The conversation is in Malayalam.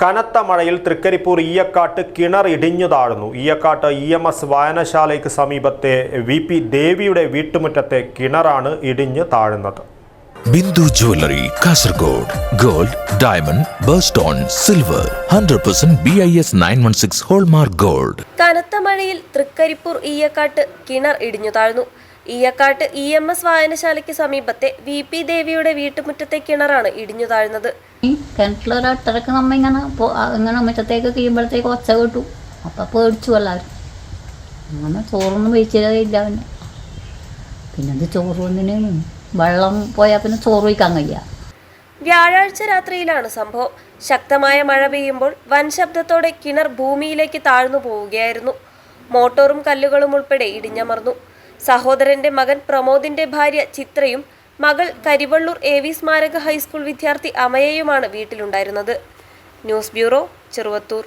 കനത്ത മഴയിൽ തൃക്കരിപ്പൂർ ഈയക്കാട്ട് കിണർ ഇടിഞ്ഞു താഴ്ന്നു. ഈയക്കാട്ട് ഇ എം എസ് വായനശാലയ്ക്ക് സമീപത്തെ വി പി ദേവിയുടെ വീട്ടുമുറ്റത്തെ കിണറാണ് ഇടിഞ്ഞു താഴുന്നത്. Bindu jewellery Kasaragod gold diamond birthstone silver hundred percent B I S nine one six hallmark gold. കനത്ത മഴയിൽ തൃക്കരിപ്പൂർ ഈയക്കാട്ട് കിണർ ഇടിഞ്ഞു താഴ്ന്നു. ഈയക്കാട്ട് ഇ എം എസ് വായനശാലയ്ക്ക് സമീപത്തെ വി പി ദേവിയുടെ വീട്ടുമുറ്റത്തെ കിണറാണ് ഇടിഞ്ഞു താഴ്ന്നത്. ഈ കിണറ്റിലൊരട്ടരക്ക് നമ്മ ഇങ്ങനെ ഇങ്ങനെ മുറ്റത്തേക്ക് കഴിയുമ്പോഴത്തേക്ക് ഒച്ച കേട്ടു. അപ്പം പേടിച്ചു എല്ലാവരും അങ്ങനെ ചോറൊന്നും വെച്ചില്ല പിന്നെ പിന്നെ. അത് ചോറ് വന്നിനു? വെള്ളം പോയാൽ പിന്നെ ചോറ് വയ്ക്കാൻ കഴിയുക വ്യാഴാഴ്ച രാത്രിയിലാണ് സംഭവം. ശക്തമായ മഴ പെയ്യുമ്പോൾ വൻ ശബ്ദത്തോടെ കിണർ ഭൂമിയിലേക്ക് താഴ്ന്നു പോവുകയായിരുന്നു. മോട്ടോറും കല്ലുകളും ഉൾപ്പെടെ ഇടിഞ്ഞമർന്നു. സഹോദരന്റെ മകൻ പ്രമോദിന്റെ ഭാര്യ ചിത്രയും മകൾ കരിവള്ളൂർ എ വി സ്മാരക ഹൈസ്കൂൾ വിദ്യാർത്ഥി അമയയുമാണ് വീട്ടിലുണ്ടായിരുന്നത്. News bureau Cheruvathur.